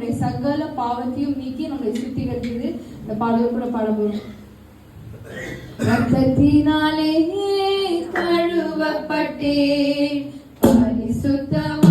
நம்முடைய சகல பாவத்தையும் நீக்கி நம்மளை சுத்திகரிக்குது இந்த பாடல் கூட பாடப்படும் ரத்தத்தினாலே கழுவப்பட்டேன். பரிசுத்தம்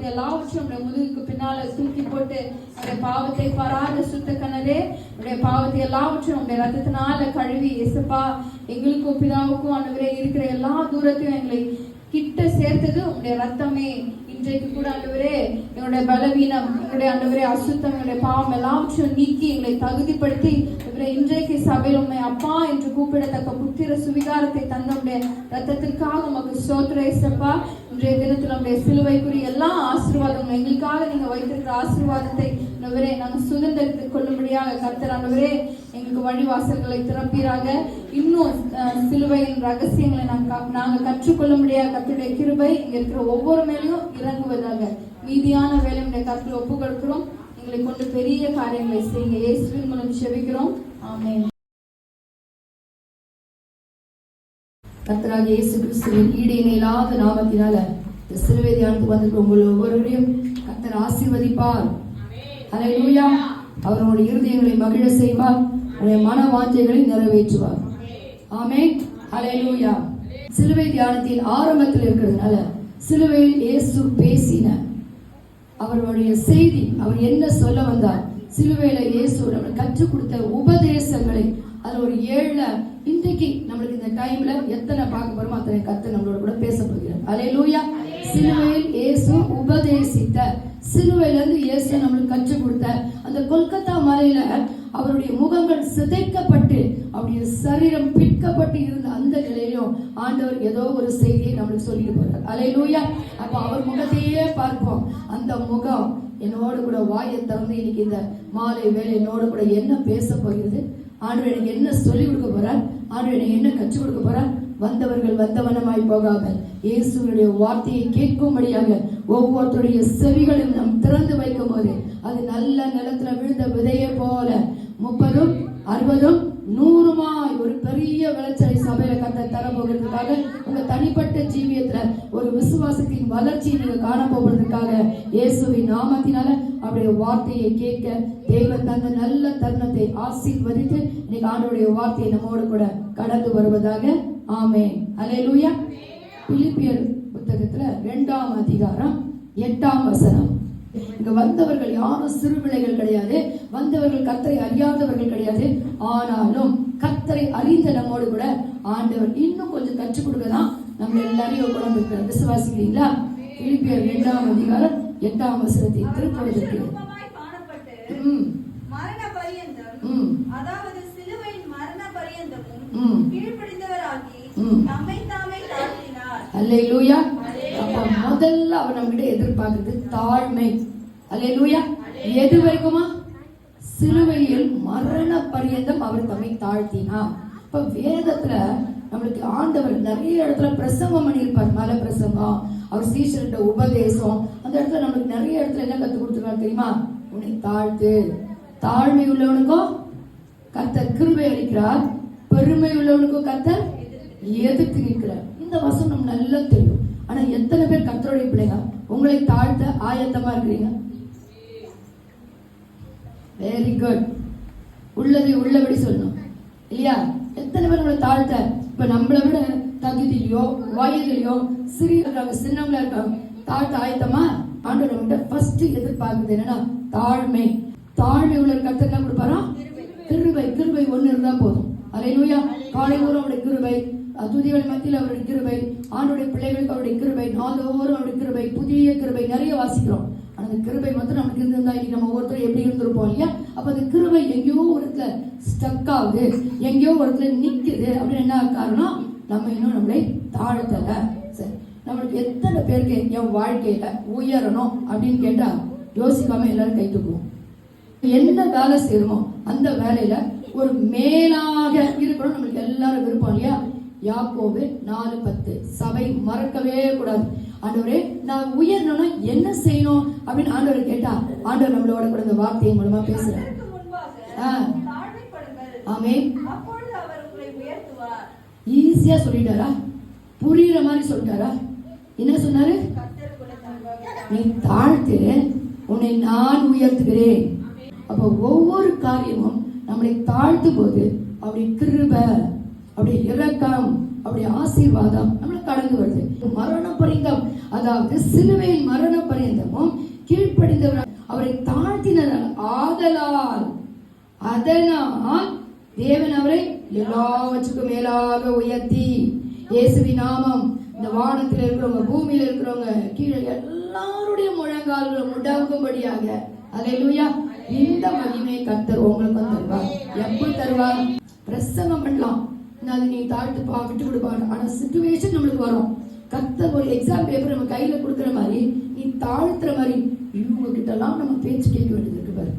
எங்களுடைய எல்லாவற்றையும் உடைய முதுகுக்கு பின்னால தூக்கி போட்டு உடைய பாவத்தை பராத சுத்த கணரே உடைய பாவத்தை எல்லாவற்றையும் உடைய ரத்தத்தினால கழுவி இசப்பா எங்களுக்கும் பிதாவுக்கும் ஆண்டவரே இருக்கிற எல்லா தூரத்தையும் எங்களை கிட்ட சேர்த்தது உங்களுடைய ரத்தமே இன்றைக்கு கூட ஆண்டவரே எங்களுடைய பலவீனம் எங்களுடைய ஆண்டவரே அசுத்தம் எங்களுடைய பாவம் எல்லாவற்றையும் நீக்கி எங்களை தகுதிப்படுத்தி இன்றைக்கு சபையில் உண்மை அப்பா என்று கூப்பிடத்தக்க புத்திர சுவிகாரத்தை தந்த உடைய ரத்தத்திற்காக உமக்கு சோத்திர இசப்பா இன்றைய தினத்தில் உடைய சிலுவைக்குரிய எல்லா ஆசீர்வாதங்களும் எங்களுக்காக நீங்க வைத்திருக்கிற ஆசீர்வாதத்தை நவரே நாங்கள் சுதந்திரத்துக் கொள்ளும்படியாக கர்த்தர் எங்களுக்கு வழிவாசல்களை திறப்பீராக. இன்னும் சிலுவையின் ரகசியங்களை நாங்கள் நாங்கள் கற்றுக்கொள்ளும்படியாக கத்துடைய கிருபை இங்க இருக்கிற ஒவ்வொரு மேலையும் இறங்குவதாக. மீதியான வேலையுடைய கருத்தில் ஒப்பு கொடுக்கிறோம் எங்களை கொண்டு பெரிய காரியங்களை செய்யுங்க. இயேசுவின் மூலம் செவிக்கிறோம் ஆமே கர்த்தராக இயேசு கிறிஸ்துவின் ஈடு இல்லாத நாமத்தினால இந்த சிறுவை தியானத்துக்கு வந்திருக்க உங்கள் ஒவ்வொருவரையும் கத்தர் ஆசீர்வதிப்பார். அலையூயா அவர் உங்களுடைய இருதயங்களை மகிழ செய்வார். உங்களுடைய மன வாஞ்சைகளை நிறைவேற்றுவார். ஆமே அலையூயா சிலுவை தியானத்தின் ஆரம்பத்தில் இருக்கிறதுனால சிலுவையில் இயேசு பேசின அவருடைய செய்தி அவர் என்ன சொல்ல வந்தார்? சிலுவையில இயேசு நம்ம கற்றுக் கொடுத்த உபதேசங்களை அதில் ஒரு ஏழு இன்றைக்கு நம்மளுக்கு இந்த டைம்ல எத்தனை பார்க்க போறோமோ அத்தனை கத்து நம்மளோட கூட பேச போகிறார் அலையலூயா சிலுவையில் இயேசு உபதேசித்த சிலுவையில இருந்து இயேசு நம்மளுக்கு கற்றுக் கொடுத்த அந்த கொல்கத்தா மலையில அவருடைய முகங்கள் சிதைக்கப்பட்டு அவருடைய சரீரம் பிற்கப்பட்டு இருந்த அந்த நிலையிலும் ஆண்டவர் ஏதோ ஒரு செய்தியை நம்மளுக்கு சொல்லிட்டு போறார். அலையலூயா அப்ப அவர் முகத்தையே பார்ப்போம். அந்த முகம் என்னோடு கூட வாயை திறந்து இன்னைக்கு இந்த மாலை வேலை என்னோடு கூட என்ன பேச போகிறது? ஆண்டவர் எனக்கு என்ன சொல்லிக் கொடுக்க போறார்? ஆண்டவர் எனக்கு என்ன கற்றுக் கொடுக்க போறார்? வந்தவர்கள் வந்தவனமாய் போகாமல் இயேசுவினுடைய வார்த்தையை கேட்கும்படியாக ஒவ்வொருத்தருடைய செவிகளையும் நாம் திறந்து வைக்கும் போது அது நல்ல நிலத்துல விழுந்த விதையை போல. முப்பதும் அறுபதும் நூறுமாய் ஒரு பெரிய விளைச்சலை சபையில கத்த தர போகிறதுக்காக உங்க தனிப்பட்ட ஜீவியத்துல ஒரு விசுவாசத்தின் வளர்ச்சியை நீங்க காண போகிறதுக்காக இயேசுவின் நாமத்தினால அவருடைய வார்த்தையை கேட்க தேவன் தந்த நல்ல தருணத்தை ஆசீர்வதித்து இன்னைக்கு ஆண்டவருடைய வார்த்தையை நம்மோடு கூட கடந்து வருவதாக. ஆமே அலே லூயா பிலிப்பியர் புத்தகத்துல ரெண்டாம் அதிகாரம் எட்டாம் வசனம். இங்க வந்தவர்கள் யாரும் சிறு பிள்ளைகள் கிடையாது. வந்தவர்கள் கத்தரை அறியாதவர்கள் கிடையாது. ஆனாலும் கத்தரை அறிந்த நம்மோடு கூட ஆண்டவர் இன்னும் கொஞ்சம் கற்றுக் கொடுக்கதான் நம்ம எல்லாரையும் கொண்டு விசுவாசிக்கிறீங்களா? பிலிப்பியர் இரண்டாம் அதிகாரம் எட்டாம் வசனத்தை திருப்பதற்கு ரூபமாய் காணப்பட்டு ம். மரண பரியந்தம் அதாவது சிலுவையின் மரண பரியந்தமும் ம். கீழ்ப்படிந்தவராகி ம். தம்மை தாமே தாழ்த்தினார் அல்லேலூயா. அப்ப முதல்ல அவர் நம்மகிட்ட எதிர்பார்க்கிறது தாழ்மை. அல்லேலூயா. எது வரைக்குமா? சிலுவையில் மரண பரியந்தம் அவர் தம்மை தாழ்த்தினார். இப்ப வேதத்துல நம்மளுக்கு ஆண்டவர் நிறைய இடத்துல பிரசங்கம் பண்ணியிருப்பார். மலை பிரசங்கம் அவர் சீஷர்கிட்ட உபதேசம் அந்த இடத்துல நம்மளுக்கு நிறைய இடத்துல என்ன கத்து கொடுத்துருக்காங்க தெரியுமா? உன்னை தாழ்த்து. தாழ்மை உள்ளவனுக்கும் கர்த்தர் கிருபை அளிக்கிறார். பெருமை உள்ளவனுக்கும் கர்த்தர் எதிர்த்து நிற்கிறார். இந்த வசனம் நல்லா தெரியும். ஆனா எத்தனை பேர் கத்தருடைய பிள்ளைங்க? உங்களை தாழ்த்த ஆயத்தமா இருக்கிறீங்க? வெரி குட் உள்ளதை உள்ளபடி சொல்லணும். இல்லையா? எத்தனை பேர் உங்களை தாழ்த்த? இப்ப நம்மளை விட தகுதியிலையோ வயதிலையோ சிறிய இருக்காங்க சின்னவங்களா இருக்காங்க. தாழ்த்த ஆயத்தமா ஆண்டவர் நம்மகிட்ட ஃபர்ஸ்ட் எதிர்பார்க்குது என்னன்னா தாழ்மை. தாழ்மை உள்ள கருத்து என்ன கொடுப்பாரா? கிருபை. கிருபை ஒன்று இருந்தா போதும். அலையிலூயா காலை ஊரம் அவருடைய கிருபை. துதிகள் மத்தியில் அவருடைய கிருபை. ஆண்டுடைய பிள்ளைகளுக்கு அவருடைய கிருபை. நாள்தோறும் அவருடைய கிருபை. புதிய கிருபை. நிறைய வாசிக்கிறோம். அந்த கிருபை மட்டும் நமக்கு இருந்திருந்தா இன்னைக்கு நம்ம ஒவ்வொருத்தரும் எப்படி இருந்திருப்போம் இல்லையா? அப்ப அந்த கிருபை எங்கேயோ ஒருத்தர் ஸ்டக் ஆகுது. எங்கேயோ ஒருத்தர் நிற்குது நிக்குது. அப்படின்னு என்ன காரணம் நம்ம இன்னும் நம்மளை தாழ்த்தல. சரி. நம்மளுக்கு எத்தனை பேருக்கு என் வாழ்க்கையில உயரணும் அப்படின்னு கேட்டா யோசிக்காம எல்லாரும் கை தூக்குவோம். என்ன வேலை செய்யணுமோ அந்த வேலையில ஒரு மேலாக இருக்கணும் நம்மளுக்கு எல்லாரும் விருப்பம் இல்லையா? யாக்கோபு நாலு பத்து. சபை மறக்கவே கூடாது. ஆண்டவரே நான் உயரணும்னா என்ன செய்யணும் அப்படின்னு ஆண்டவர் கேட்டா ஆண்டவர் நம்மளோட கூட இந்த வார்த்தையின் மூலமா பேசுறாரு. ஆமே ஈஸியா சொல்லிட்டாரா? புரியுற மாதிரி சொல்லிட்டாரா? என்ன சொன்னாரு? நீ தாழ்த்து உன்னை நான் உயர்த்துகிறேன். அப்போ ஒவ்வொரு காரியமும் நம்மளை தாழ்த்தும் போது அப்படி கிருப அப்படி இறக்கம் அப்படி ஆசீர்வாதம் நம்மளை கடந்து வருது. மரண பரிந்தம் அதாவது சிலுவையின் மரண பரிந்தமும் கீழ்ப்படிந்தவர் அவரை தாழ்த்தினால் ஆதலால் அதனால் தேவன் அவரை எல்லாவற்றுக்கும் மேலாக உயர்த்தி. இயேசுவின் நாமம் இந்த வானத்தில் இருக்கிறவங்க பூமியில இருக்கிறவங்க கீழே எல்லாருடைய முழங்கால்களும் முடங்கும்படியாக இல்லையா இந்த மகிமை கத்தர் உங்களுக்கு தருவார். எப்ப தருவார்? பிரசங்கம் பண்ணலாம். நான் அதை நீ தாழ்த்துப்பா விட்டு விடுப்பா ஆனா சுச்சுவேஷன் நம்மளுக்கு வரும். கத்தர் ஒரு எக்ஸாம் பேப்பர் நம்ம கையில கொடுக்குற மாதிரி நீ தாழ்த்துற மாதிரி இவங்க கிட்ட எல்லாம் நம்ம பேச்சு கேட்க வேண்டியது இருக்கு பாரு.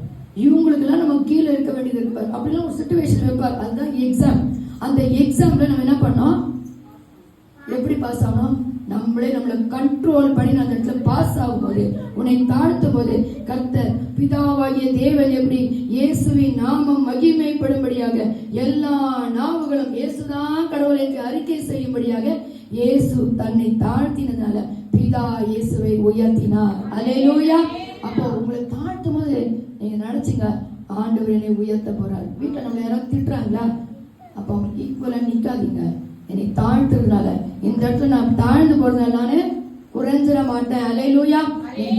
இவங்களுக்கெல்லாம் நம்ம கீழே இருக்க வேண்டியது இருக்கு பாரு. அப்படிலாம் ஒரு சுச்சுவேஷன் வைப்பார். அதுதான் எக்ஸாம் அந்த எக்ஸாம்ல நம்ம என்ன பண்ணோம்? எப்படி பாஸ் ஆகணும் நம்மளே நம்மளை கண்ட்ரோல் பண்ணி அந்த இடத்துல பாஸ் ஆகும்போது உன்னை தாழ்த்தும் போது கத்த பிதாவாகிய தேவன் எப்படி இயேசுவின் நாமம் மகிமைப்படும்படியாக எல்லா நாவுகளும் இயேசுதான் கடவுளை அறிக்கை செய்யும்படியாக இயேசு தன்னை தாழ்த்தினதால பிதா இயேசுவை உயர்த்தினார். அலையோயா அப்போ உங்களை தாழ்த்தும் போது நீங்க நினைச்சீங்க ஆண்டவர் என்னை உயர்த்த போறாரு. வீட்டை நம்ம யாராவது திட்டுறாங்களா? அப்போ அவங்களுக்கு ஈக்குவலாக நிற்காதீங்க என்னை தாழ்த்துறதுனால இந்த இடத்துல நான் தாழ்ந்து போறதுனால நானு குறைஞ்சிட மாட்டேன். அலையிலூயா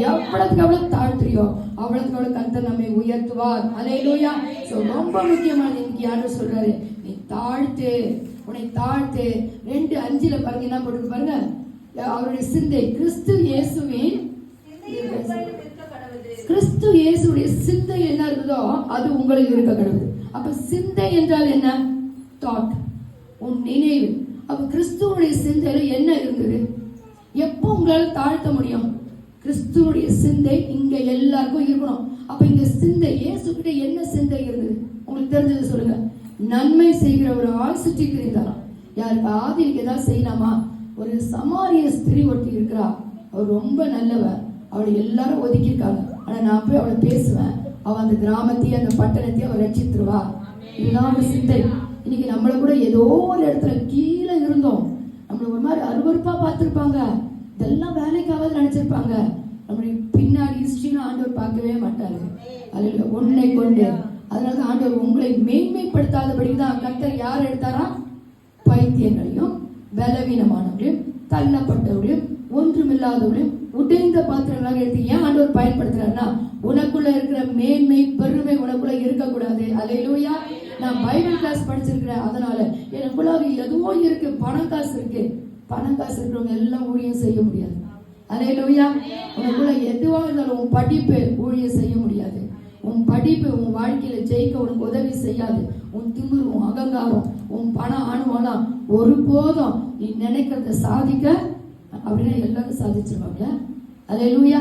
எவ்வளவுக்கு எவ்வளவு தாழ்த்துறியோ அவ்வளவுக்கு எவ்வளவு கத்த நம்மை உயர்த்துவார். அலையிலூயா ஸோ ரொம்ப முக்கியமானது இன்னைக்கு யாரும் சொல்றாரு? நீ தாழ்த்து உன்னை தாழ்த்து. ரெண்டு அஞ்சுல பாருங்க என்ன போட்டு பாருங்க? அவருடைய சிந்தை. கிறிஸ்து இயேசுவின் கிறிஸ்து இயேசுடைய சிந்தை என்ன இருக்குதோ அது உங்களுக்கு இருக்க கடவுள் அப்ப சிந்தை என்றால் என்ன? தாட் உன் நினைவு. அப்ப கிறிஸ்துவனுடைய சிந்தையில என்ன இருந்தது? எப்போ உங்களால் தாழ்த்த முடியும்? கிறிஸ்துவனுடைய சிந்தை இங்க எல்லாருக்கும் இருக்கணும். அப்ப இந்த சிந்தை இயேசு கிட்ட என்ன சிந்தை இருந்தது? உங்களுக்கு தெரிஞ்சது சொல்லுங்க. நன்மை செய்கிற ஒரு ஆள் சுற்றி திரிந்தாராம் யாருக்கு? ஆதிக்கு ஏதாவது செய்யலாமா? ஒரு சமாரிய ஸ்திரீ ஒட்டி இருக்கிறா. அவர் ரொம்ப நல்லவ. அவளை எல்லாரும் ஒதுக்கியிருக்காங்க. ஆனா நான் போய் அவளை பேசுவேன். அவ அந்த கிராமத்தையும் அந்த பட்டணத்தையும் அவ ரட்சித்துருவா. இதுதான் சிந்தை. இன்னைக்கு நம்மள கூட ஏதோ ஒரு இடத்துல கீழே இருந்தோம். நம்மள ஒரு மாதிரி அருவருப்பா பார்த்திருப்பாங்க. இதெல்லாம் வேலைக்காவது நினைச்சிருப்பாங்க. நம்மளுடைய பின்னாடி ஹிஸ்ட்ரின்னு ஆண்டவர் பார்க்கவே மாட்டாரு. அதில் ஒன்றை கொண்டு. அதனால தான் ஆண்டவர் உங்களை மேன்மைப்படுத்தாதபடி தான் கர்த்தர் யார் எடுத்தாரா? பைத்தியங்களையும் பலவீனமானவர்களையும் தள்ளப்பட்டவர்களையும் ஒன்றுமில்லாதவர்களையும் உடைந்த பாத்திரங்களாக எடுத்து ஏன் ஆண்டவர் பயன்படுத்துறாருன்னா உனக்குள்ள இருக்கிற மேன்மை பெருமை உனக்குள்ள இருக்கக்கூடாது. அலையிலோயா நான் பைபிள் கிளாஸ் படிச்சிருக்கிறேன். அதனால எனக்குள்ளாக எதுவோ இருக்கு. பணம் காசு இருக்கு. பணம் காசு இருக்கிறவங்க எல்லாம் ஊழியம் செய்ய முடியாது. அலையிலோயா உனக்குள்ள எதுவாக இருந்தாலும் உன் படிப்பு ஊழியம் செய்ய முடியாது. உன் படிப்பு உன் வாழ்க்கையில ஜெயிக்க உனக்கு உதவி செய்யாது. உன் திமிரு உன் அகங்காரம் உன் பணம் ஆணுவெல்லாம் ஒருபோதும் நீ நினைக்கிறத சாதிக்க அப்படின்னா எல்லாரும் சாதிச்சிருவாங்க. அதே லூயா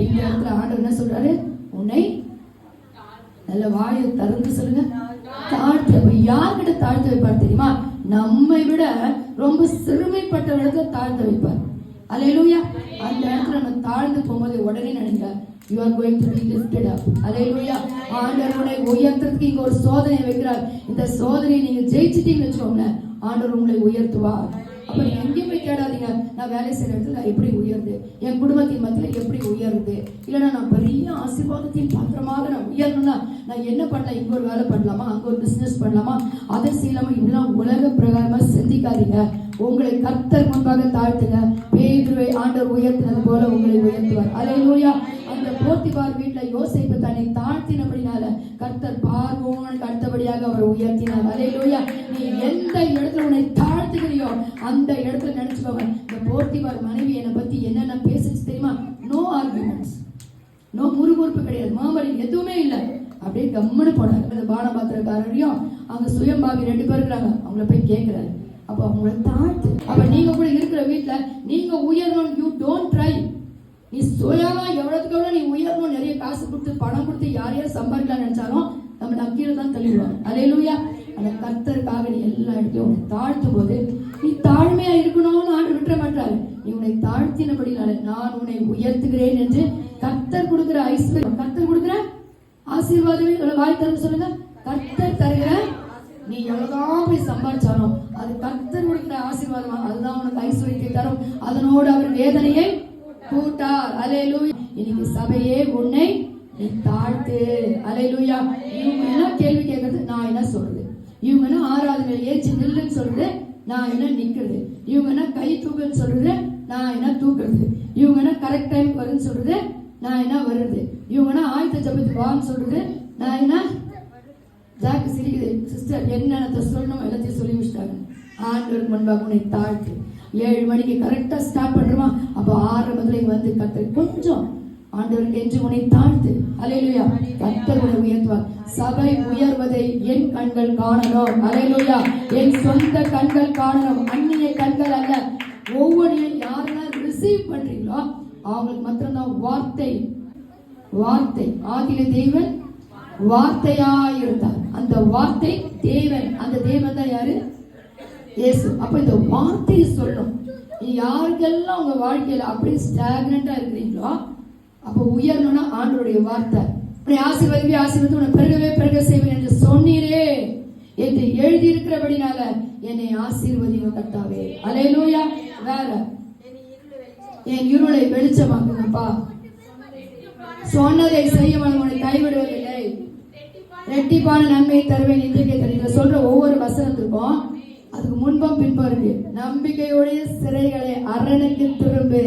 இந்த இடத்துல ஆண்டவர் என்ன சொல்றாரு? உன்னை நல்ல வாயை திறந்து சொல்லுங்க. தாழ்த்து யார்கிட்ட தாழ்த்து வைப்பார் தெரியுமா? நம்மை விட ரொம்ப சிறுமைப்பட்ட இடத்துல தாழ்த்த வைப்பார். அலையிலூயா அந்த இடத்துல நம்ம தாழ்ந்து போகும்போது உடனே நினைக்கிறார் you are going to be lifted up hallelujah ஆண்டவர் உங்களை உயர்த்துறதுக்கு இங்க ஒரு சோதனை வைக்கிறார். இந்த சோதனையை நீங்க ஜெயிச்சிட்டீங்கன்னு வச்சுக்கோங்களேன். ஆண்டவர் உங்களை உயர்த்துவார். அப்ப நீங்க எங்கேயும் போய் கேடாதீங்க நான் வேலை செய்யற இடத்துல நான் எப்படி உயருது என் குடும்பத்தின் மத்தியில எப்படி உயருது இல்லைன்னா நான் பெரிய ஆசீர்வாதத்தின் பாத்திரமாக நான் உயரணும்னா நான் என்ன பண்ணலாம்? இங்க ஒரு வேலை பண்ணலாமா? அங்க ஒரு பிசினஸ் பண்ணலாமா? அதை செய்யலாமா இப்படிலாம் உலக பிரகாரமா சிந்திக்காதீங்க. உங்களை கர்த்தர் முன்பாக தாழ்த்துங்க. பேதுருவை ஆண்டவர் உயர்த்தினது போல உங்களை உயர்த்துவார். அலையிலூயா போத்திபார் போர்த்திபார் வீட்டுல யோசிப்பு தன்னை தாழ்த்தினபடினால கர்த்தர் பார்வோனுக்கு அடுத்தபடியாக அவர் உயர்த்தினார். அலையிலூயா நீ எந்த இடத்துல உன்னை தாழ்த்துகிறியோ அந்த இடத்துல நினைச்சுக்கோங்க. இந்த போத்திபார் மனைவி என்னை பத்தி என்னென்ன பேசுச்சு தெரியுமா? நோ ஆர்குமெண்ட்ஸ் நோ முறுமுறுப்பு கிடையாது. மாமரி எதுவுமே இல்லை. அப்படியே கம்முன்னு போனார். அந்த பானபாத்திரக்காரரையும் அவங்க சுயம்பாவி ரெண்டு பேர் இருக்கிறாங்க. அவங்கள போய் கேட்கிறாரு அப்போ அவங்கள தாழ்த்து. அப்ப நீங்க கூட இருக்கிற வீட்ல நீங்க உயரணும். யூ டோன்ட் ட்ரை நீ சுயமா எவ்வளவுக்கு எவ்வளவு நீ உயரணும் நிறைய காசு கொடுத்து பணம் கொடுத்து யார் யார் சம்பாதிக்கலாம் நினைச்சாலும் நம்ம நக்கீர தான் தள்ளிடுவாங்க. அலையிலூயா. அந்த கர்த்தருக்காக நீ எல்லா இடத்தையும் உன்னை தாழ்த்தும் போது நீ தாழ்மையா இருக்கணும்னு ஆண்டு விட்டுற மாட்டாரு. நீ உன்னை தாழ்த்தினபடினால நான் உன்னை உயர்த்துகிறேன் என்று கர்த்தர் கொடுக்கிற ஐஸ்வர்யம் கர்த்தர் கொடுக்கிற ஆசீர்வாதமே சொல்ல வாய் தரும் சொல்லுங்க. கர்த்தர் தருகிற நீ எவ்வளவுதான் போய் சம்பாதிச்சாலும் அது கர்த்தர் கொடுக்கிற ஆசீர்வாதமா அதுதான் உனக்கு ஐஸ்வர்யத்தை தரும். அதனோடு அவர் வேதனையை கூட்டார். அலையலூயா. இன்னைக்கு சபையே உன்னை நீ தாழ்த்து. அலையலூயா. இவங்க என்ன கேள்வி கேட்கறது நான் என்ன சொல்றது? இவங்க என்ன ஆராதனை ஏச்சு நில்லுன்னு சொல்றது? நான் என்ன நிக்கிறது? இவங்க என்ன கை தூக்குன்னு சொல்றது? நான் என்ன தூக்குறது? இவங்கன்னா கரெக்ட் டைம் வரும்னு சொல்றது? நான் என்ன வருது இவங்கன்னா ஆயத்த ஜபத்துக்கு வான்னு சொல்றது? நான் என்ன? ஜாக்கு சிரிக்குது. சிஸ்டர் என்னென்ன சொல்லணும் எல்லாத்தையும் சொல்லி வச்சுட்டாங்க ஆண்டவருக்கு முன்பாக உன்னை தாழ்த்து. ஏழு மணிக்கு கரெக்டாக ஸ்டாப் பண்ணுறோமா அப்போ ஆறு முதல்ல வந்து கத்து கொஞ்சம் ஆண்டவருக்கு என்று உன்னை தாழ்த்து. அலையிலுயா கத்தர் உன்னை உயர்த்துவார். சபை உயர்வதை என் கண்கள் காணணும். அலையிலுயா என் சொந்த கண்கள் காணணும். அந்நிய கண்கள் அல்ல. ஒவ்வொன்றையும் யாரெல்லாம் ரிசீவ் பண்றீங்களோ அவங்களுக்கு மாத்திரம்தான் வார்த்தை. வார்த்தை. ஆதியில தேவன் வார்த்தையாய் இருந்தார் அந்த வார்த்தை தேவன். அந்த தேவன் தான் யாரு? இயேசு. அப்ப இந்த வார்த்தையை சொல்லணும் நீ யாருக்கெல்லாம் உங்க வாழ்க்கையில அப்படியே ஸ்டாக்னண்டா இருக்கிறீங்களோ அப்ப உயரணும்னா ஆண்டோடைய வார்த்தை. உன்னை ஆசீர்வதிப்பி ஆசீர்வதித்து உன்னை பெருகவே பெருக செய்வேன் என்று சொன்னீரே என்று எழுதி இருக்கிறபடினால என்னை ஆசீர்வதிங்க கர்த்தாவே. அலையலூயா வேற. என் இருளை வெளிச்சமாக்குங்கப்பா. சொன்னதை செய்ய உன்னை கைவிடுவதில்லை. ரெட்டிப்பான நன்மையை தருவேன் இன்றைக்கு தெரியும் சொல்ற ஒவ்வொரு வசனத்துக்கும் அதுக்கு முன்பம் பின்பம் நம்பிக்கையுடைய சிறைகளை அரணுக்கு திரும்பு.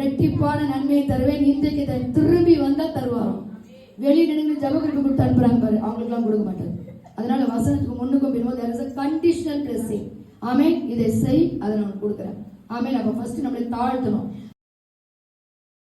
ரெட்டிப்பான நன்மையை தருவேன். இன்றைக்கு இதை திரும்பி வந்தா தருவாராம். வெளியே நின்று ஜபகுருக்கு கொடுத்து அனுப்புறாங்க பாரு. அவங்களுக்குலாம் கொடுக்க மாட்டாரு. அதனால வசனத்துக்கு முன்னுக்கும் பின்போது there is a conditional ஆமே இதை செய். அதை நான் கொடுக்குறேன். ஆமே நம்ம ஃபர்ஸ்ட் நம்மளை தாழ்த்தணும்.